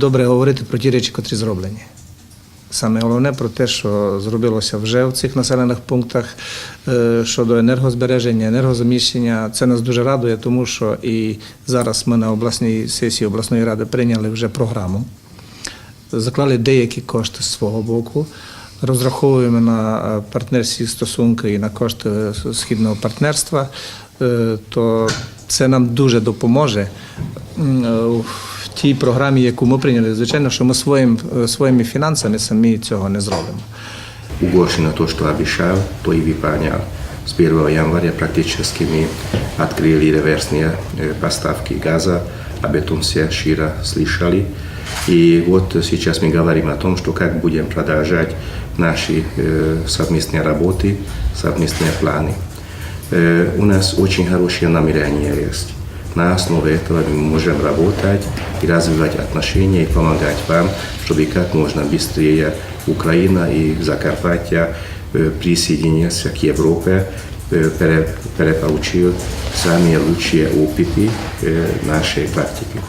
Добре говорити про ті речі, котрі зроблені. Саме головне про те, що зробилося вже в цих населених пунктах е, щодо енергозбереження, енергозаміщення. Це нас дуже радує, тому що і зараз ми на обласній сесії обласної ради прийняли вже програму, заклали деякі кошти з свого боку. Розраховуємо на е, партнерські стосунки і на кошти східного партнерства, Е, то це нам дуже допоможе е, тій програмі, яку ми прийняли. Звичайно, що ми своїм, е, своїми фінансами самі цього не зробимо. Ugošeno to što obišao, to i vyplňal. Z 1. januarja praktički mi otkrili reversnije e, postavki gaza, a beton se šira slišali. И вот сейчас мы говорим о том, что как будем продолжать наши э, совместные работы, совместные планы. Э, у нас очень хорошие намерения есть. На основе этого мы можем работать и развивать отношения и помогать вам, чтобы как можно быстрее Украина и Закарпатье э, присоединился к Европе, э, пере- переполучил самые лучшие опыты э, нашей практики.